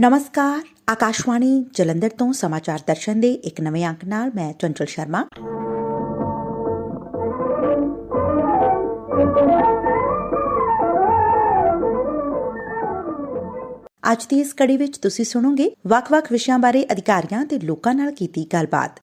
ਨਮਸਕਾਰ ਆਕਾਸ਼ਵਾਣੀ ਜਲੰਧਰ ਤੋਂ ਸਮਾਚਾਰ ਦਰਸ਼ਨ ਦੇ ਇੱਕ ਨਵੇਂ ਅੰਕ ਨਾਲ ਮੈਂ ਚੰਚਲ ਸ਼ਰਮਾ ਅੱਜ ਦੀ ਇਸ ਕੜੀ ਵਿੱਚ ਤੁਸੀਂ ਸੁਣੋਗੇ ਵੱਖ-ਵੱਖ ਵਿਸ਼ਿਆਂ ਬਾਰੇ ਅਧਿਕਾਰੀਆਂ ਤੇ ਲੋਕਾਂ ਨਾਲ ਕੀਤੀ ਗੱਲਬਾਤ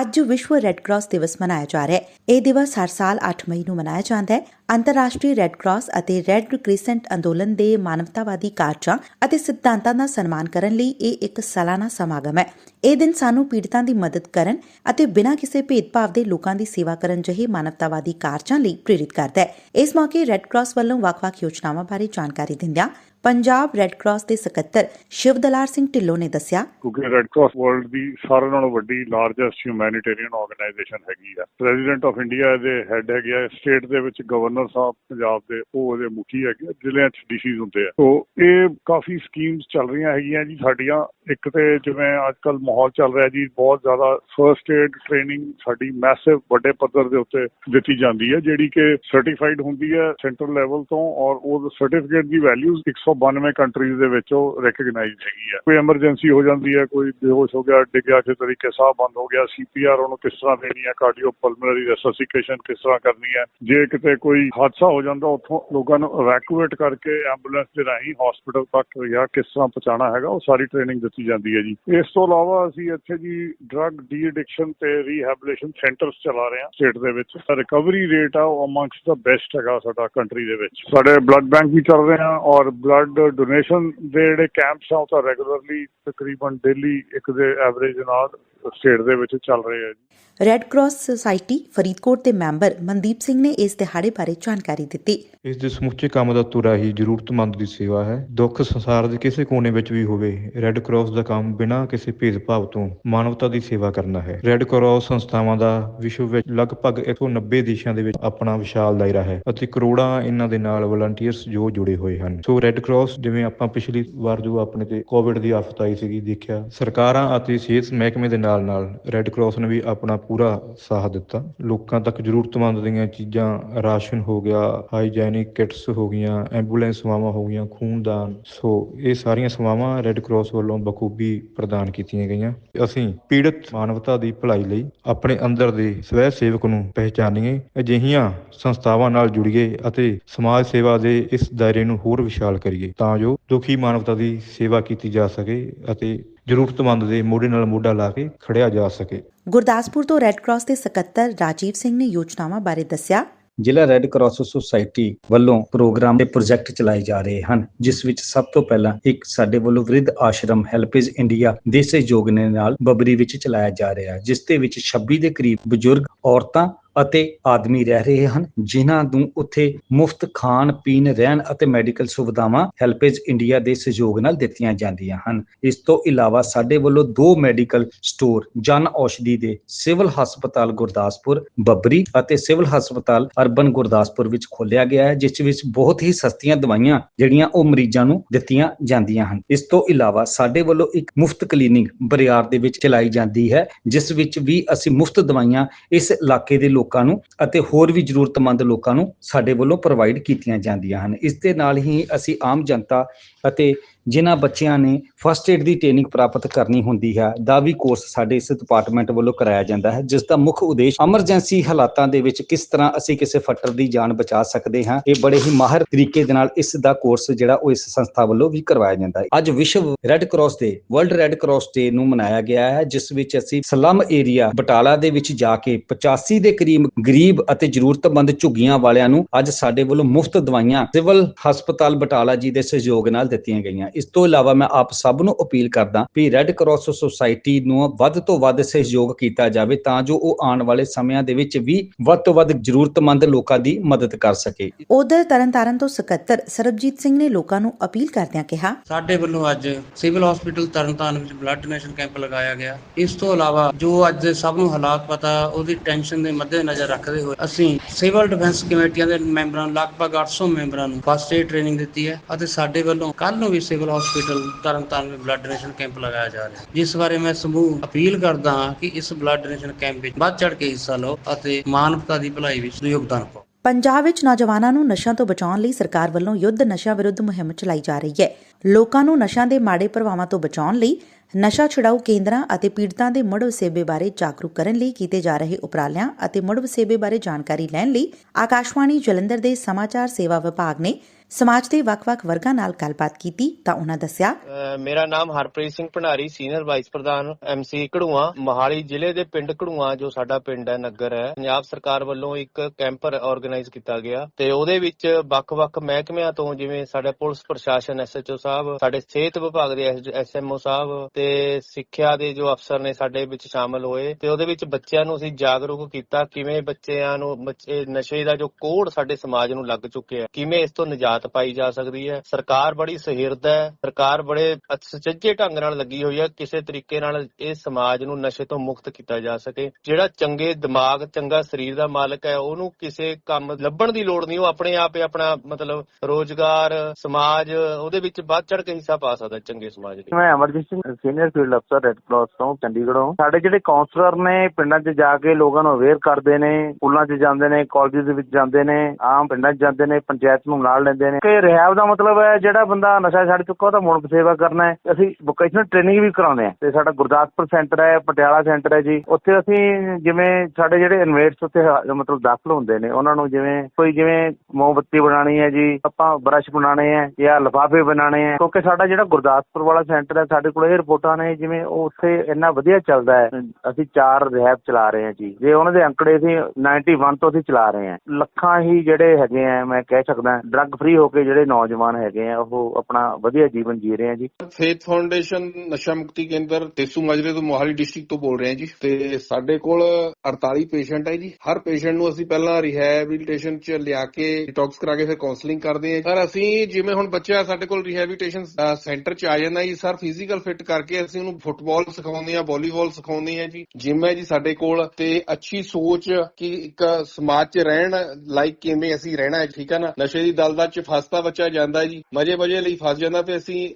ਅੱਜ ਵਿਸ਼ਵ ਰੈੱਡ ਕਰਾਸ ਦਿਵਸ ਮਨਾਇਆ ਜਾ ਰਿਹਾ ਹੈ। ਇਹ ਦਿਵਸ ਹਰ ਸਾਲ 8 ਮਈ ਨੂੰ ਮਨਾਇਆ ਜਾਂਦਾ ਹੈ। ਅੰਤਰਰਾਸ਼ਟਰੀ ਰੈੱਡ ਕਰਾਸ ਅਤੇ ਰੈੱਡ ਕ੍ਰਿਸੈਂਟ ਅੰਦੋਲਨ ਦੇ ਮਾਨਵਤਾਵਾਦੀ ਕਾਰਜਾਂ ਅਤੇ ਸਿਧਾਂਤਾਂ ਦਾ ਸਨਮਾਨ ਕਰਨ ਲਈ ਇਹ ਇੱਕ ਸਾਲਾਨਾ ਸਮਾਗਮ ਹੈ। ਇਹ ਦਿਨ ਸਾਨੂੰ ਪੀੜਤਾਂ ਦੀ ਮਦਦ ਕਰਨ ਅਤੇ ਬਿਨਾਂ ਕਿਸੇ ਭੇਦਭਾਵ ਦੇ ਲੋਕਾਂ ਦੀ ਸੇਵਾ ਕਰਨ ਜਿਹੇ ਮਾਨਵਤਾਵਾਦੀ ਕਾਰਜਾਂ ਲਈ ਪ੍ਰੇਰਿਤ ਕਰਦਾ ਹੈ। ਇਸ ਮੌਕੇ ਰੈੱਡ ਕਰਾਸ ਵੱਲੋਂ ਵੱਖ-ਵੱਖ ਯੋਜਨਾਵਾਂ ਬਾਰੇ ਜਾਣਕਾਰੀ ਦਿੰਦਿਆਂ ਪੰਜਾਬ ਰੈੱਡ ਕਰਾਸ ਦੇ ਸਕੱਤਰ ਸ਼ਿਵਦਲਾਰ ਸਿੰਘ ਢਿੱਲੋਂ ਨੇ ਦੱਸਿਆ। ਕਿਉਂਕਿ ਰੈੱਡ ਕਰਾਸ ਵਰਲਡ ਦੀ ਸਾਰਿਆਂ ਨਾਲੋਂ ਵੱਡੀ ਲਾਰਜੈਸਟ ਹਿਊਮੈਨਿਟੇਰੀਅਨ ਆਰਗੇਨਾਈਜੇਸ਼ਨ ਹੈਗੀ ਆ। ਪ੍ਰੈਜ਼ੀਡੈਂਟ ਆਫ ਇੰਡੀਆ ਦੇ ਹੈੱਡ ਹੈਗੇ ਆ ਸਟੇਟ ਦੇ ਵਿੱਚ ਗਵਰਨਰ ਸਾਹਿਬ ਪੰਜਾਬ ਦੇ, ਉਹ ਉਹਦੇ ਮੁਖੀ ਹੈਗੇ ਜ਼ਿਲ੍ਹਿਆਂ 'ਚ ਡੀਸੀਜ਼ ਹੁੰਦੇ ਆ। ਸੋ ਇਹ ਕਾਫੀ ਸਕੀਮਸ ਚੱਲ ਰਹੀਆਂ ਹੈਗੀਆਂ ਜੀ ਸਾਡੀਆਂ। ਇੱਕ ਤੇ ਜਿਵੇਂ ਅੱਜ-ਕੱਲ ਮਾਹੌਲ ਚੱਲ ਰਿਹਾ ਜੀ, ਬਹੁਤ ਜ਼ਿਆਦਾ ਫਰਸਟ ਏਡ ਟ੍ਰੇਨਿੰਗ ਸਾਡੀ ਮੈਸਿਵ ਵੱਡੇ ਪੱਧਰ ਦੇ ਉੱਤੇ ਦਿੱਤੀ ਜਾਂਦੀ ਹੈ, ਜਿਹੜੀ ਕਿ ਸਰਟੀਫਾਈਡ ਹੁੰਦੀ ਹੈ ਸੈਂਟਰਲ ਲੈਵਲ ਤੋਂ ਔਰ ਉਹ ਸਰਟੀਫਿਕੇਟ ਦੀ ਵੈਲਿਊ 192 ਕੰਟਰੀਜ਼ ਦੇ ਵਿੱਚ ਉਹ ਰੈਕਗਨਾਈਜ਼ਡ ਹੈਗੀ ਹੈ। ਕੋਈ ਐਮਰਜੈਂਸੀ ਹੋ ਜਾਂਦੀ ਹੈ, ਕੋਈ ਬੇਹੋਸ਼ ਹੋ ਗਿਆ ਡਿੱਗਿਆ ਕਿਸੇ ਤਰੀਕੇ ਸਾਹ ਬੰਦ ਹੋ ਗਿਆ ਸੀਪੀਆਰ ਉਹਨੂੰ ਕਿਸ ਤਰ੍ਹਾਂ ਦੇਣੀ ਹੈ ਕਾਰਡੀਓ ਪਲਮਨਰੀ ਰੈਸੋਸੀਕੇਸ਼ਨ ਕਿਸ ਤਰ੍ਹਾਂ ਕਰਨੀ ਹੈ, ਜੇ ਕਿਤੇ ਕੋਈ ਹਾਦਸਾ ਹੋ ਜਾਂਦਾ, ਉੱਥੋਂ ਲੋਕਾਂ ਨੂੰ ਇਵੈਕੂਏਟ ਕਰਕੇ ਐਂਬੂਲੈਂਸ ਦੇ ਰਾਹੀਂ ਹਸਪੀਟਲ ਤੱਕ ਜਾਂ ਕਿਸ ਤਰ੍ਹਾਂ ਪਹੁੰਚਾਉਣਾ ਹੈਗਾ, ਉਹ ਸਾਰੀ ਟ੍ਰੇਨਿੰਗ ਦਿੱਤੀ ਜਾਂਦੀ ਹੈ ਜੀ। ਇਸ ਤੋਂ ਇਲਾਵਾ ਅਸੀਂ ਇੱਥੇ ਜੀ ਡਰੱਗ ਡੀ ਐਡਿਕਸ਼ਨ ਤੇ ਰੀਹੈਬਿਲਿਟੇਸ਼ਨ ਸੈਂਟਰਸ ਚਲਾ ਰਹੇ ਹਾਂ ਸਟੇਟ ਦੇ ਵਿੱਚ। ਰਿਕਵਰੀ ਰੇਟ ਆ ਉਹ ਅਮੰਗਸਟ ਦਾ ਬੈਸਟ ਹੈਗਾ ਸਾਡਾ ਕੰਟਰੀ ਦੇ ਵਿੱਚ। ਸਾਡੇ ਬਲੱਡ ਬੈਂਕ ਵੀ ਚੱਲ ਰਹੇ ਆ ਔਰ ਬਲੱਡ ਡੋਨੇਸ਼ਨ ਦੇ ਜਿਹੜੇ ਕੈਂਪਸ ਆ ਉਹ ਤਾਂ ਰੈਗੂਲਰਲੀ ਤਕਰੀਬਨ ਡੇਲੀ ਇੱਕ ਦੇ ਐਵਰੇਜ ਨਾਲ ਸਟੇਟ ਦੇ ਵਿੱਚ ਚੱਲ ਰਹੇ ਆ ਜੀ। ਰੈੱਡ ਕਰਾਸ ਸੁਸਾਇਟੀ ਫਰੀਦਕੋਟ ਦੇ ਮੈਂਬਰ ਮਨਦੀਪ ਸਿੰਘ ਨੇ ਇਸ ਦਿਹਾੜੇ ਬਾਰੇ ਜਾਣਕਾਰੀ ਦਿੱਤੀ। ਇਸ ਦੇ ਸਮੁੱਚੇ ਕੰਮ ਦਾ ਤੁਰਾ ਹੀ ਜ਼ਰੂਰਤਮੰਦ ਦੀ ਸੇਵਾ ਹੈ। ਦੁੱਖ ਸੰਸਾਰ ਦੇ ਕਿਸੇ ਕੋਨੇ ਵਿੱਚ ਵੀ ਹੋਵੇ ਰੈੱਡ ਕਰਾਸ ਦਾ ਕੰਮ ਬਿਨਾਂ ਕਿਸੇ ਭਾਵ ਤੋਂ ਮਾਨਵਤਾ ਦੀ ਸੇਵਾ ਕਰਨਾ ਹੈ। ਰੈੱਡ ਕਰਾਸ ਸੰਸਥਾਵਾਂ ਦਾ ਵਿਸ਼ਵ ਵਿੱਚ ਲਗਭਗ 190 ਦੇਸ਼ਾਂ ਦੇ ਵਿੱਚ ਆਪਣਾ ਵਿਸ਼ਾਲ ਦਾਇਰਾ ਹੈ ਅਤੇ ਕਰੋੜਾਂ ਇਹਨਾਂ ਦੇ ਨਾਲ ਵਲੰਟੀਅਰਸ ਜੋ ਜੁੜੇ ਹੋਏ ਹਨ। ਸੋ ਰੈੱਡ ਕਰਾਸ ਜਿਵੇਂ ਆਪਾਂ ਪਿਛਲੀ ਵਾਰ ਜੋ ਆਪਣੇ ਤੇ ਕੋਵਿਡ ਦੀ ਆਫਤ ਆਈ ਸੀਗੀ ਦੇਖਿਆ, ਸਰਕਾਰਾਂ ਅਤੇ ਸਿਹਤ ਮਹਿਕਮੇ ਦੇ ਨਾਲ ਨਾਲ ਰੈੱਡ ਕਰਾਸ ਨੇ ਵੀ ਆਪਣਾ ਪੂਰਾ ਸਾਥ ਦਿੱਤਾ। ਲੋਕਾਂ ਤੱਕ ਜ਼ਰੂਰਤਮੰਦ ਦੀਆਂ ਚੀਜ਼ਾਂ ਰਾਸ਼ਨ ਹੋ ਗਿਆ ਹਾਈਜੈਨਿਕ ਕਿਟਸ ਹੋ ਗਈਆਂ ਐਂਬੂਲੈਂਸ ਸੇਵਾਵਾਂ ਹੋ ਗਈਆਂ, ਖੂਨਦਾਨ। ਸੋ ਇਹ ਸਾਰੀਆਂ ਸੇਵਾਵਾਂ ਰੈੱਡ ਕਰਾਸ ਵੱਲੋਂ ਬਖੂਬੀ ਪ੍ਰਦਾਨ ਕੀਤੀਆਂ ਗਈਆਂ। ਅਸੀਂ ਪੀੜਤ ਮਾਨਵਤਾ ਦੀ ਭਲਾਈ ਲਈ ਆਪਣੇ ਅੰਦਰ ਦੇ ਸਵੈ ਸੇਵਕ ਨੂੰ ਪਹਿਚਾਨੀਏ, ਅਜਿਹੀਆਂ ਸੰਸਥਾਵਾਂ ਨਾਲ ਜੁੜੀਏ ਅਤੇ ਸਮਾਜ ਸੇਵਾ ਦੇ ਇਸ ਦਾਇਰੇ ਨੂੰ ਹੋਰ ਵਿਸ਼ਾਲ ਕਰੀਏ ਤਾਂ ਜੋ ਦੁਖੀ ਮਾਨਵਤਾ ਦੀ ਸੇਵਾ ਕੀਤੀ ਜਾ ਸਕੇ ਅਤੇ ਜ਼ਰੂਰਤਮੰਦ ਦੇ ਮੋਢੇ ਨਾਲ ਮੋਢਾ ਲਾ ਕੇ ਖੜਿਆ ਜਾ ਸਕੇ। ਗੁਰਦਾਸਪੁਰ ਤੋਂ ਰੈੱਡ ਕਰਾਸ ਦੇ ਸਕੱਤਰ ਰਾਜੀਵ ਸਿੰਘ ਨੇ ਯੋਜਨਾਵਾਂ ਬਾਰੇ ਦੱਸਿਆ। ਜ਼ਿਲ੍ਹਾ ਰੈੱਡ ਕਰਾਸ ਸੁਸਾਇਟੀ ਵੱਲੋਂ ਪ੍ਰੋਗਰਾਮ ਦੇ ਪ੍ਰੋਜੈਕਟ ਚਲਾਏ ਜਾ ਰਹੇ ਹਨ, ਜਿਸ ਵਿੱਚ ਸਭ ਤੋਂ ਪਹਿਲਾਂ ਇੱਕ ਸਾਡੇ ਵੱਲੋਂ ਵਿਰਧ ਆਸ਼ਰਮ ਹੈਲਪੇਜ ਇੰਡੀਆ ਦੇ ਸਹਿਯੋਗ ਨਾਲ ਬਬਰੀ ਵਿੱਚ ਚਲਾਇਆ ਜਾ ਰਿਹਾ ਹੈ ਜਿਸ ਦੇ ਵਿੱਚ 26 ਦੇ ਕਰੀਬ ਬਜ਼ੁਰਗ ਔਰਤਾਂ ਅਤੇ ਆਦਮੀ ਰਹਿ ਰਹੇ ਹਨ, ਜਿਨ੍ਹਾਂ ਨੂੰ ਉੱਥੇ ਮੁਫਤ ਖਾਣ, ਪੀਣ, ਰਹਿਣ ਅਤੇ ਮੈਡੀਕਲ ਸੁਵਿਧਾਵਾਂ ਹੈਲਪੇਜ ਇੰਡੀਆ ਦੇ ਸਹਿਯੋਗ ਨਾਲ ਦਿੱਤੀਆਂ ਜਾਂਦੀਆਂ ਹਨ। ਇਸ ਤੋਂ ਇਲਾਵਾ ਸਾਡੇ ਵੱਲੋਂ ਦੋ ਮੈਡੀਕਲ ਸਟੋਰ, ਜਨ ਔਸ਼ਧੀ ਦੇ ਸਿਵਲ ਹਸਪਤਾਲ ਗੁਰਦਾਸਪੁਰ, ਬੱਬਰੀ ਅਤੇ ਸਿਵਲ ਹਸਪਤਾਲ ਅਰਬਨ ਗੁਰਦਾਸਪੁਰ ਵਿੱਚ ਖੋਲਿਆ ਗਿਆ ਹੈ, ਜਿਸ ਵਿੱਚ ਬਹੁਤ ਹੀ ਸਸਤੀਆਂ ਦਵਾਈਆਂ ਜਿਹੜੀਆਂ ਉਹ ਮਰੀਜ਼ਾਂ ਨੂੰ ਦਿੱਤੀਆਂ ਜਾਂਦੀਆਂ ਹਨ। ਇਸ ਤੋਂ ਇਲਾਵਾ ਸਾਡੇ ਵੱਲੋਂ ਇੱਕ ਮੁਫਤ ਕਲੀਨਿਕ ਬਰਿਆਰ ਦੇ ਵਿੱਚ ਚਲਾਈ ਜਾਂਦੀ ਹੈ, ਜਿਸ ਵਿੱਚ ਵੀ ਅਸੀਂ ਮੁਫਤ ਦਵਾਈਆਂ ਇਸ ਇਲਾਕੇ ਦੇ ਲੋਕ ਲੋਕਾਂ ਨੂੰ ਅਤੇ ਹੋਰ ਵੀ ਜ਼ਰੂਰਤਮੰਦ ਲੋਕਾਂ ਨੂੰ ਸਾਡੇ ਵੱਲੋਂ ਪ੍ਰੋਵਾਈਡ ਕੀਤੀਆਂ ਜਾਂਦੀਆਂ ਹਨ। ਇਸ ਦੇ ਨਾਲ ਹੀ ਅਸੀਂ ਆਮ ਜਨਤਾ ਅਤੇ ਜਿਨ੍ਹਾਂ ਬੱਚਿਆਂ ਨੇ ਫਸਟ ਏਡ ਦੀ ਟ੍ਰੇਨਿੰਗ ਪ੍ਰਾਪਤ ਕਰਨੀ ਹੁੰਦੀ ਹੈ, ਦਾ ਵੀ ਕੋਰਸ ਸਾਡੇ ਇਸ ਡਿਪਾਰਟਮੈਂਟ ਵੱਲੋਂ ਕਰਾਇਆ ਜਾਂਦਾ ਹੈ, ਜਿਸ ਦਾ ਮੁੱਖ ਉਦੇਸ਼ ਐਮਰਜੈਂਸੀ ਹਾਲਾਤਾਂ ਦੇ ਵਿੱਚ ਕਿਸ ਤਰ੍ਹਾਂ ਅਸੀਂ ਕਿਸੇ ਫੱਟਰ ਦੀ ਜਾਨ ਬਚਾ ਸਕਦੇ ਹਾਂ, ਇਹ ਬੜੇ ਹੀ ਮਾਹਿਰ ਤਰੀਕੇ ਦੇ ਨਾਲ ਇਸ ਦਾ ਕੋਰਸ ਜਿਹੜਾ ਉਹ ਇਸ ਸੰਸਥਾ ਵੱਲੋਂ ਵੀ ਕਰਵਾਇਆ ਜਾਂਦਾ ਹੈ। ਅੱਜ ਵਿਸ਼ਵ red cross day world red cross day ਨੂੰ ਮਨਾਇਆ ਗਿਆ ਹੈ, ਜਿਸ ਵਿੱਚ ਅਸੀਂ ਸਲਮ ਏਰੀਆ ਬਟਾਲਾ ਦੇ ਵਿੱਚ ਜਾ ਕੇ 85 ਦੇ ਕਰੀਬ ਗਰੀਬ ਅਤੇ ਜ਼ਰੂਰਤਮੰਦ ਝੁੱਗੀਆਂ ਵਾਲਿਆਂ ਨੂੰ ਅੱਜ ਸਾਡੇ ਵੱਲੋਂ ਮੁਫਤ ਦਵਾਈਆਂ ਸਿਵਲ ਹਸਪਤਾਲ ਬਟਾਲਾ ਜੀ ਦੇ ਸਹਿਯੋਗ ਨਾਲ ਦਿੱਤੀਆਂ ਗਈਆਂ। ਇਸ ਤੋਂ ਇਲਾਵਾ ਮੈਂ ਆਪ ਸਭ ਨੂੰ ਅਪੀਲ ਕਰਦਾ ਵੀ ਰੈੱਡ ਕਰਾਸ ਸੁਸਾਇਟੀ ਨੂੰ ਵੱਧ ਤੋਂ ਵੱਧ ਸਹਿਯੋਗ ਕੀਤਾ ਜਾਵੇ ਤਾਂ ਜੋ ਉਹ ਆਉਣ ਵਾਲੇ ਸਮਿਆਂ ਦੇ ਵਿੱਚ ਵੀ ਵੱਧ ਤੋਂ ਵੱਧ ਜ਼ਰੂਰਤਮੰਦ ਲੋਕਾਂ ਦੀ ਮਦਦ ਕਰ ਸਕੇ। ਉਧਰ ਤਰਨਤਾਰਨ ਤੋਂ ਸਕੱਤਰ ਸਰਬਜੀਤ ਸਿੰਘ ਨੇ ਲੋਕਾਂ ਨੂੰ ਅਪੀਲ ਕਰਦਿਆਂ ਕਿਹਾ ਸਾਡੇ ਵੱਲੋਂ ਅੱਜ ਸਿਵਲ ਹਸਪੀਟਲ ਤਰਨਤਾਰਨ ਵਿੱਚ ਬਲੱਡ ਡੋਨੇਸ਼ਨ ਕੈਂਪ ਲਗਾਇਆ ਗਿਆ। ਇਸ ਤੋਂ ਇਲਾਵਾ ਜੋ ਅੱਜ ਦੇ ਸਭ ਨੂੰ ਹਾਲਾਤ ਪਤਾ ਉਹਦੀ ਟੈਨਸ਼ਨ ਦੇ ਮੱਦੇਨਜ਼ਰ ਰੱਖਦੇ ਹੋਏ ਅਸੀਂ ਸਿਵਲ ਡਿਫੈਂਸ ਕਮੇਟੀਆਂ ਦੇ ਮੈਂਬਰਾਂ ਨੂੰ ਲਗਭਗ 800 ਮੈਂਬਰਾਂ ਨੂੰ ਫਸਟ ਏਡ ਟ੍ਰੇਨਿੰਗ ਦਿੱਤੀ ਹੈ ਅਤੇ ਸਾਡੇ ਵੱਲੋਂ ਕੱਲ ਨੂੰ ਵੀ ਸਿਵਲ ਸਿਵਲ ਹਸਪੀਟਲ ਤਰਨਤਾਰਨ ਵਿੱਚ ਬਲੱਡ ਡੋਨੇਸ਼ਨ ਕੈਂਪ ਲਗਾਇਆ ਜਾ ਰਿਹਾ। ਹੈ ਜਿਸ ਬਾਰੇ ਮੈਂ ਸਮੂਹ ਅਪੀਲ ਕਰਦਾ ਹਾਂ ਕਿ ਇਸ ਬਲੱਡ ਡੋਨੇਸ਼ਨ ਕੈਂਪ ਵਿੱਚ ਵੱਧ ਚੜ੍ਹ ਕੇ ਹਿੱਸਾ ਲਓ ਅਤੇ ਮਾਨਵਤਾ ਦੀ ਭਲਾਈ ਵਿੱਚ ਯੋਗਦਾਨ ਪਾਓ। ਪੰਜਾਬ ਵਿੱਚ ਨੌਜਵਾਨਾਂ ਨੂੰ ਨਸ਼ਿਆਂ ਤੋਂ ਬਚਾਉਣ ਲਈ ਸਰਕਾਰ ਵੱਲੋਂ ਯੁੱਧ ਨਸ਼ਾ ਵਿਰੁੱਧ ਮੁਹਿੰਮ ਚਲਾਈ ਜਾ ਰਹੀ ਹੈ। ਲੋਕਾਂ ਨੂੰ ਨਸ਼ਿਆਂ ਦੇ ਮਾੜੇ ਪ੍ਰਭਾਵਾਂ ਤੋਂ ਬਚਾਉਣ ਲਈ ਨਸ਼ਾ ਛੁਡਾਊ ਕੇਂਦਰਾਂ ਅਤੇ ਪੀੜਤਾਂ ਦੇ ਮੁੜ ਵਸੇਬੇ ਬਾਰੇ ਜਾਗਰੂਕ ਕਰਨ ਲਈ ਕੀਤੇ ਜਾ ਰਹੇ ਉਪਰਾਲਿਆਂ ਅਤੇ ਮੁੜ ਵਸੇਬੇ ਬਾਰੇ ਜਾਣਕਾਰੀ ਲੈਣ ਲਈ ਆਕਾਸ਼ਵਾਣੀ ਜਲੰਧਰ ਦੇ ਸਮਾਚਾਰ ਸੇਵਾ ਵਿਭਾਗ ਨੇ ਸਮਾਜ ਦੇ ਵੱਖ-ਵੱਖ ਵਰਗਾਂ ਨਾਲ ਗੱਲਬਾਤ ਕੀਤੀ ਤਾਂ ਉਹਨਾਂ ਦੱਸਿਆ ਮੇਰਾ ਨਾਮ ਹਰਪ੍ਰੀਤ ਸਿੰਘ ਭੰਡਾਰੀ, ਸੀਨੀਅਰ ਵਾਈਸ ਪ੍ਰਧਾਨ ਐਮਸੀ ਘੜੂਆ, ਮੋਹਾਲੀ ਜ਼ਿਲ੍ਹੇ ਦੇ ਪਿੰਡ ਘੜੂਆ, ਜੋ ਸਾਡਾ ਪਿੰਡ ਹੈ, ਨਗਰ ਹੈ। ਪੰਜਾਬ ਸਰਕਾਰ ਵੱਲੋਂ ਇੱਕ ਕੈਂਪ ਆਰਗੇਨਾਈਜ਼ ਕੀਤਾ ਗਿਆ ਤੇ ਉਹਦੇ ਵਿੱਚ ਵੱਖ-ਵੱਖ ਮਹਿਕਮਿਆਂ ਤੋਂ ਜਿਵੇਂ ਸਾਡੇ ਪੁਲਿਸ ਪ੍ਰਸ਼ਾਸਨ ਐਸਐਚਓ ਸਾਹਿਬ, ਸਾਡੇ ਸਿਹਤ ਵਿਭਾਗ ਦੇ ਐਸਐਮਓ ਸਾਹਿਬ ਤੇ ਸਿੱਖਿਆ ਦੇ ਜੋ ਅਫਸਰ ਨੇ ਸਾਡੇ ਵਿੱਚ ਸ਼ਾਮਲ ਹੋਏ ਤੇ ਉਹਦੇ ਵਿੱਚ ਬੱਚਿਆਂ ਨੂੰ ਅਸੀਂ ਜਾਗਰੂਕ ਕੀਤਾ, ਕਿਵੇਂ ਬੱਚਿਆਂ ਨੂੰ ਬੱਚੇ, ਨਸ਼ੇ ਦਾ ਜੋ ਕੋੜ ਸਾਡੇ ਸਮਾਜ ਨੂੰ ਲੱਗ ਚੁੱਕਿਆ, ਕਿਵੇਂ ਇਸ ਤੋਂ ਨਿਜਾਤ ਪਾਈ ਜਾ ਸਕਦੀ ਹੈ। ਸਰਕਾਰ ਬੜੀ ਸਹਿਰਦ ਹੈ। ਸਰਕਾਰ ਬੜੇ ਸੁਚੱਜੇ ਢੰਗ ਨਾਲ ਲੱਗੀ ਹੋਈ ਹੈ। ਕਿਸੇ ਤਰੀਕੇ ਨਾਲ ਇਹ ਸਮਾਜ ਨੂੰ ਨਸ਼ੇ ਤੋਂ ਮੁਕਤ ਕੀਤਾ ਜਾ ਸਕੇ। ਜਿਹੜਾ ਚੰਗੇ ਦਿਮਾਗ, ਚੰਗਾ ਸਰੀਰ ਦਾ ਮਾਲਕ ਹੈ, ਉਹਨੂੰ ਕਿਸੇ ਕੰਮ ਲੱਭਣ ਦੀ ਲੋੜ ਨਹੀਂ। ਉਹ ਆਪਣੇ ਆਪ ਹੀ ਆਪਣਾ ਮਤਲਬ ਰੋਜ਼ਗਾਰ, ਸਮਾਜ, ਉਹਦੇ ਵਿੱਚ ਵੱਧ ਚੜ ਕੇ ਹਿੱਸਾ ਪਾ ਸਕਦਾ ਚੰਗੇ ਸਮਾਜ ਲਈ। ਮੈਂ ਅਮਰਜੀਤ ਸਿੰਘ ਸੀਨੀਅਰ ਫੀਲਡ ਅਫਸਰ ਰੈੱਡ ਕਰਾਸ ਤੋਂ, ਚੰਡੀਗੜ੍ਹੋਂ। ਸਾਡੇ ਜਿਹੜੇ ਕਾਉਂਸਲਰ ਨੇ, ਪਿੰਡਾਂ 'ਚ ਜਾ ਕੇ ਲੋਕਾਂ ਨੂੰ ਅਵੇਅਰ ਕਰਦੇ ਨੇ, ਸਕੂਲਾਂ 'ਚ ਜਾਂਦੇ ਨੇ ਕਾਲਜਿਸ ਦੇ ਵਿੱਚ ਜਾਂਦੇ ਨੇ, ਆਮ ਪਿੰਡਾਂ 'ਚ ਜਾਂਦੇ ਨੇ, ਪੰਚਾਇਤ ਨੂੰ ਨਾਲ ਲੈਂਦੇ ਨੇ। ਕਿ ਰਿਹਾਬ ਦਾ ਮਤਲਬ ਹੈ, ਜਿਹੜਾ ਬੰਦਾ ਨਸ਼ਾ ਛੱਡ ਚੁੱਕਾ ਉਹਦਾ ਮੁੜ ਸੇਵਾ ਕਰਨਾ ਹੈ। ਅਸੀਂ ਵੋਕੇਸ਼ਨਲ ਟ੍ਰੇਨਿੰਗ ਵੀ ਕਰਾਉਂਦੇ ਆ ਤੇ ਸਾਡਾ ਗੁਰਦਾਸਪੁਰ ਸੈਂਟਰ ਹੈ, ਪਟਿਆਲਾ ਸੈਂਟਰ ਹੈ ਜੀ। ਉੱਥੇ ਅਸੀਂ ਜਿਵੇਂ ਸਾਡੇ ਜਿਹੜੇ ਇਨਵੇਟਸ ਉੱਥੇ ਮਤਲਬ ਦਾਖਲ ਹੁੰਦੇ ਨੇ। ਉਹਨਾਂ ਨੂੰ ਜਿਵੇਂ ਕੋਈ ਜਿਵੇਂ ਮੋਮਬੱਤੀ ਬਣਾਉਣੀ ਹੈ ਜੀ, ਆਪਾਂ ਬਰਸ਼ ਬਣਾਉਣੇ ਹੈ ਜਾਂ ਲਿਫਾਫੇ ਬਣਾਉਣੇ ਆ ਕਿਉਂਕਿ ਸਾਡਾ ਜਿਹੜਾ ਗੁਰਦਾਸਪੁਰ ਵਾਲਾ ਸੈਂਟਰ ਹੈ, ਸਾਡੇ ਕੋਲ ਇਹ ਰਿਪੋਰਟਾਂ ਨੇ ਜਿਵੇਂ ਉਹ ਉੱਥੇ ਇੰਨਾ ਵਧੀਆ ਚੱਲਦਾ ਹੈ। ਅਸੀਂ ਚਾਰ ਰਿਹਾਬ ਚਲਾ ਰਹੇ ਹਾਂ ਜੀ। ਜੇ ਉਹਨਾਂ ਦੇ ਅੰਕੜੇ ਅਸੀਂ 91 ਤੋਂ ਅਸੀਂ ਚਲਾ ਰਹੇ ਹਾਂ। ਲੱਖਾਂ ਹੀ ਜਿਹੜੇ ਹੈਗੇ ਆ, ਮੈਂ ਕਹਿ ਸਕਦਾ ਡਰੱਗ ਫ੍ਰੀ ਹੋ ਕੇ ਜਿਹੜੇ ਨੌਜਵਾਨ ਹੈਗੇ ਆ, ਉਹ ਆਪਣਾ ਵਧੀਆ ਜੀਵਨ ਜੀ ਰਹੇ ਆ ਜੀ। ਫੇਥ ਫਾਊਂਡੇਸ਼ਨ ਨਸ਼ਾ ਮੁਕਤੀ ਕੇਂਦਰ ਤੇਸੂ ਮਾਜਰੇ ਤੋਂ ਮੋਹਾਲੀ ਡਿਸਟ੍ਰਿਕਟ ਤੋਂ ਬੋਲ ਰਹੇ ਹਾਂ ਜੀ। ਤੇ ਸਾਡੇ ਕੋਲ 48 ਪੇਸ਼ੈਂਟ ਹੈ ਜੀ। ਹਰ ਪੇਸ਼ੈਂਟ ਨੂੰ ਅਸੀਂ ਪਹਿਲਾਂ ਰਿਹੈਬਿਲਿਟੇਸ਼ਨ ਚ ਲਿਆ ਕੇ ਡਿਟੌਕਸ ਕਰਾ ਕੇ ਫਿਰ ਕਾਉਂਸਲਿੰਗ ਕਰਦੇ ਹਾਂ ਸਰ ਅਸੀਂ ਜਿਵੇਂ ਹੁਣ ਬੱਚਾ ਸਾਡੇ ਕੋਲ ਰਿਹੈਬਿਲਿਟੇਸ਼ਨ ਸੈਂਟਰ ਚ ਆ ਜਾਂਦਾ ਜੀ, ਸਰ ਫਿਜ਼ੀਕਲ ਫਿਟ ਕਰਕੇ ਅਸੀਂ ਉਹਨੂੰ ਫੁੱਟਬਾਲ ਸਿਖਾਉਂਦੇ ਹਾਂ ਵਾਲੀਬਾਲ ਸਿਖਾਉਂਦੇ ਹਾਂ ਜੀ। ਜਿਮ ਹੈ ਜੀ ਸਾਡੇ ਕੋਲ ਤੇ ਅੱਛੀ ਸੋਚ ਕਿ ਇੱਕ ਸਮਾਜ ਚ ਰਹਿਣ ਲਾਈਕ ਕਿਵੇਂ ਅਸੀਂ ਰਹਿਣਾ ਹੈ, ਠੀਕ ਹੈ ਨਾ? ਨਸ਼ੇ ਦੀ ਦਲਦਲ ਚ ਫਸਦਾ ਬੱਚਾ ਜਾਂਦਾ ਹੈ ਜੀ, ਮਜੇ ਮਜੇ ਲਈ ਫਸ ਜਾਂਦਾ ਤੇ ਅਸੀਂ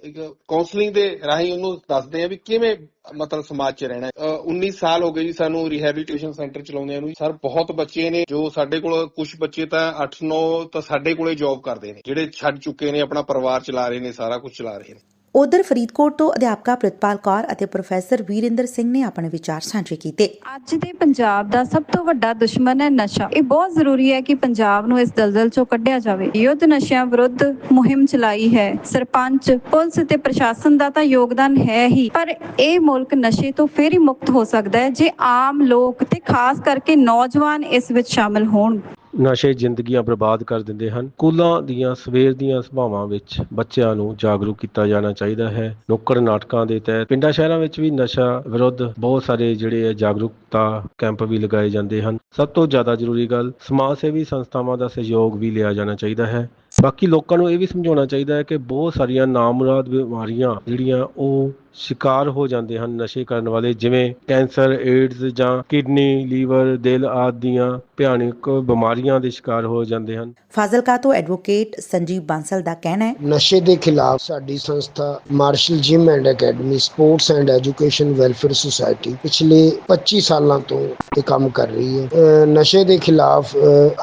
ਕਾਉਂਸਲਿੰਗ ਦੇ ਰਾਹੀਂ ਉਹਨੂੰ ਦੱਸਦੇ ਆ ਵੀ ਕਿਵੇਂ ਮਤਲਬ ਸਮਾਜ 'ਚ ਰਹਿਣਾ ਹੈ। 19 ਸਾਲ ਹੋ ਗਏ ਜੀ ਸਾਨੂੰ ਰਿਹੈਬਿਲਿਟੇਸ਼ਨ ਸੈਂਟਰ ਚਲਾਉਂਦਿਆਂ ਨੂੰ ਸਰ, ਬਹੁਤ ਬੱਚੇ ਨੇ ਜੋ ਸਾਡੇ ਕੋਲ ਕੁਝ ਬੱਚੇ ਤਾਂ 8-9 ਤਾਂ ਸਾਡੇ ਕੋਲੇ ਜੌਬ ਕਰਦੇ ਨੇ, ਜਿਹੜੇ ਛੱਡ ਚੁੱਕੇ ਨੇ, ਆਪਣਾ ਪਰਿਵਾਰ ਚਲਾ ਰਹੇ ਨੇ, ਸਾਰਾ ਕੁਝ ਚਲਾ ਰਹੇ ਨੇ ਉਧਰ ਫਰੀਦਕੋਟ ਤੋਂ ਅਧਿਆਪਕਾ ਪ੍ਰਿਤਪਾਲ ਕੌਰ ਅਤੇ ਪ੍ਰੋਫੈਸਰ ਵੀਰਿੰਦਰ ਸਿੰਘ ਨੇ ਆਪਣੇ ਵਿਚਾਰ ਸਾਂਝੇ ਕੀਤੇ। ਅੱਜ ਦੇ ਪੰਜਾਬ ਦਾ ਸਭ ਤੋਂ ਵੱਡਾ ਦੁਸ਼ਮਣ ਹੈ ਨਸ਼ਾ। ਇਹ ਬਹੁਤ ਜ਼ਰੂਰੀ ਹੈ ਕਿ ਪੰਜਾਬ ਨੂੰ ਇਸ ਦਲਦਲ ਚੋਂ ਕੱਢਿਆ ਜਾਵੇ। ਯੁੱਧ ਨਸ਼ਿਆਂ ਵਿਰੁੱਧ ਮੁਹਿੰਮ ਚਲਾਈ ਹੈ। ਸਰਪੰਚ, ਪੁਲਿਸ ਤੇ ਪ੍ਰਸ਼ਾਸਨ ਦਾ ਤਾਂ ਯੋਗਦਾਨ ਹੈ ਹੀ। ਪਰ ਇਹ ਮੁਲਕ ਨਸ਼ੇ ਤੋਂ ਫੇਰ ਹੀ ਮੁਕਤ ਹੋ ਸਕਦਾ ਹੈ, ਜੇ ਆਮ ਲੋਕ ਤੇ ਖਾਸ ਕਰਕੇ ਨੌਜਵਾਨ ਇਸ ਵਿੱਚ ਸ਼ਾਮਲ ਹੋਣ। ਨਸ਼ੇ ਜ਼ਿੰਦਗੀਆਂ ਬਰਬਾਦ ਕਰ ਦਿੰਦੇ ਹਨ। ਸਕੂਲਾਂ ਦੀਆਂ ਸਵੇਰ ਦੀਆਂ ਸਭਾਵਾਂ ਵਿੱਚ ਬੱਚਿਆਂ ਨੂੰ ਜਾਗਰੂਕ ਕੀਤਾ ਜਾਣਾ ਚਾਹੀਦਾ ਹੈ। ਨੁੱਕੜ ਨਾਟਕਾਂ ਦੇ ਤਹਿਤ ਪਿੰਡਾਂ ਸ਼ਹਿਰਾਂ ਵਿੱਚ ਵੀ ਨਸ਼ਾ ਵਿਰੁੱਧ ਬਹੁਤ ਸਾਰੇ ਜਿਹੜੇ ਹੈ ਜਾਗਰੂਕਤਾ ਕੈਂਪ ਵੀ ਲਗਾਏ ਜਾਂਦੇ ਹਨ। ਸਭ ਤੋਂ ਜ਼ਿਆਦਾ ਜ਼ਰੂਰੀ ਗੱਲ, ਸਮਾਜ ਸੇਵੀ ਸੰਸਥਾਵਾਂ ਦਾ ਸਹਿਯੋਗ ਵੀ ਲਿਆ ਜਾਣਾ ਚਾਹੀਦਾ ਹੈ। ਬਾਕੀ ਲੋਕਾਂ ਨੂੰ ਇਹ ਵੀ ਸਮਝਾਉਣਾ ਚਾਹੀਦਾ ਹੈ ਕਿ ਬਹੁਤ ਸਾਰੀਆਂ ਨਾਮੁਰਾਦ ਬਿਮਾਰੀਆਂ ਜਿਹੜੀਆਂ ਉਹ ਸ਼ਿਕਾਰ ਹੋ ਜਾਂਦੇ ਹਨ ਨਸ਼ੇ ਕਰਨ ਵਾਲੇ ਜਿਵੇਂ ਕੈਂਸਰ ਏਡਜ਼ ਜਾਂ ਕਿਡਨੀ ਲੀਵਰ ਦਿਲ ਆਦਿ ਦੀਆਂ ਭਿਆਨਕ ਬਿਮਾਰੀਆਂ ਦੇ ਸ਼ਿਕਾਰ ਹੋ ਜਾਂਦੇ ਹਨ। ਫਾਜ਼ਿਲਕਾ ਤੋਂ ਐਡਵੋਕੇਟ ਸੰਜੀਵ ਬਾਂਸਲ ਦਾ ਕਹਿਣਾ ਹੈ ਨਸ਼ੇ ਦੇ ਖਿਲਾਫ ਸਾਡੀ ਸੰਸਥਾ martial gym and academy sports and education welfare society ਪਿਛਲੇ 25 ਸਾਲਾਂ ਤੋਂ ਇਹ ਕੰਮ ਕਰ ਰਹੀ ਹੈ। ਨਸ਼ੇ ਦੇ ਖਿਲਾਫ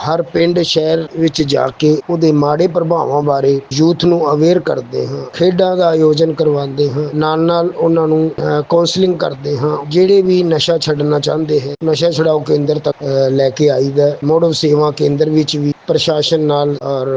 ਹਰ ਪਿੰਡ ਸ਼ਹਿਰ ਵਿੱਚ ਜਾ ਕੇ ਉਹਦੇ ਮਾੜੇ ਪ੍ਰਭਾਵਾਂ ਬਾਰੇ ਯੂਥ ਨੂੰ ਅਵੇਅਰ ਕਰਦੇ ਹਾਂ। ਖੇਡਾਂ ਦਾ ਆਯੋਜਨ ਕਰਵਾਉਂਦੇ ਹਾਂ। ਨਾਲ ਨਾਲ ਨਾਲ ਉਹਨਾਂ ਨੂੰ ਕਾਉਂਸਲਿੰਗ ਕਰਦੇ ਹਾਂ। ਜਿਹੜੇ ਵੀ ਨਸ਼ਾ ਛੱਡਣਾ ਚਾਹੁੰਦੇ ਹੈ, ਨਸ਼ਾ ਛਡਾਓ ਕੇਂਦਰ ਤੱਕ ਲੈ ਕੇ ਆਈਦਾ ਮੋੜੋ ਸੇਵਾ ਕੇਂਦਰ ਵਿੱਚ ਵੀ ਪ੍ਰਸ਼ਾਸਨ ਨਾਲ ਔਰ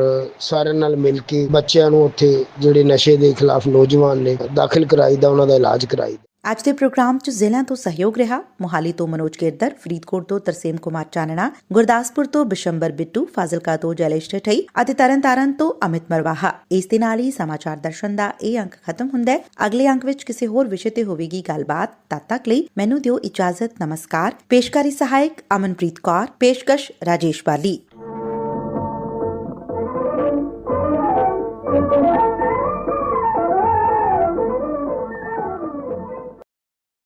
ਸਾਰਿਆਂ ਨਾਲ ਮਿਲ ਕੇ ਬੱਚਿਆਂ ਨੂੰ ਉੱਥੇ ਜਿਹੜੇ ਨਸ਼ੇ ਦੇ ਖਿਲਾਫ ਨੌਜਵਾਨ ਨੇ ਦਾਖਲ ਕਰਾਈਦਾ, ਉਹਨਾਂ ਦਾ ਇਲਾਜ ਕਰਾਈਦਾ। ਅੱਜ ਦੇ ਪ੍ਰੋਗਰਾਮ 'ਚ ਜ਼ਿਲ੍ਹਿਆਂ ਤੋਂ ਸਹਿਯੋਗ ਰਿਹਾ, ਮੋਹਾਲੀ ਤੋਂ ਮਨੋਜ ਕੇਰਦਰ ਫਰੀਦਕੋਟ ਤੋਂ ਤਰਸੇਮ ਕੁਮਾਰ ਚਾਨਣਾ, ਗੁਰਦਾਸਪੁਰ ਤੋਂ ਬਿਸ਼ੰਬਰ ਬਿੱਟੂ, ਫਾਜ਼ਿਲਕਾ ਤੋਂ ਜੈਲੇਸ਼ ਠਠਈ ਅਤੇ ਤਰਨਤਾਰਨ ਤੋਂ ਅਮਿਤ ਮਰਵਾਹਾ। ਇਸ ਦੇ ਨਾਲ ਹੀ ਸਮਾਚਾਰ ਦਰਸ਼ਨ ਦਾ ਇਹ ਅੰਕ ਖਤਮ ਹੁੰਦਾ ਹੈ। ਅਗਲੇ ਅੰਕ ਵਿੱਚ ਕਿਸੇ ਹੋਰ ਵਿਸ਼ੇ ਤੇ ਹੋਵੇਗੀ ਗੱਲਬਾਤ, ਤਦ ਤੱਕ ਲਈ ਮੈਨੂੰ ਦਿਓ ਇਜਾਜ਼ਤ, ਨਮਸਕਾਰ। ਪੇਸ਼ਕਾਰੀ ਸਹਾਇਕ ਅਮਨਪ੍ਰੀਤ ਕੌਰ, ਪੇਸ਼ਕਸ਼ ਰਾਜੇਸ਼ ਬਾਲੀ।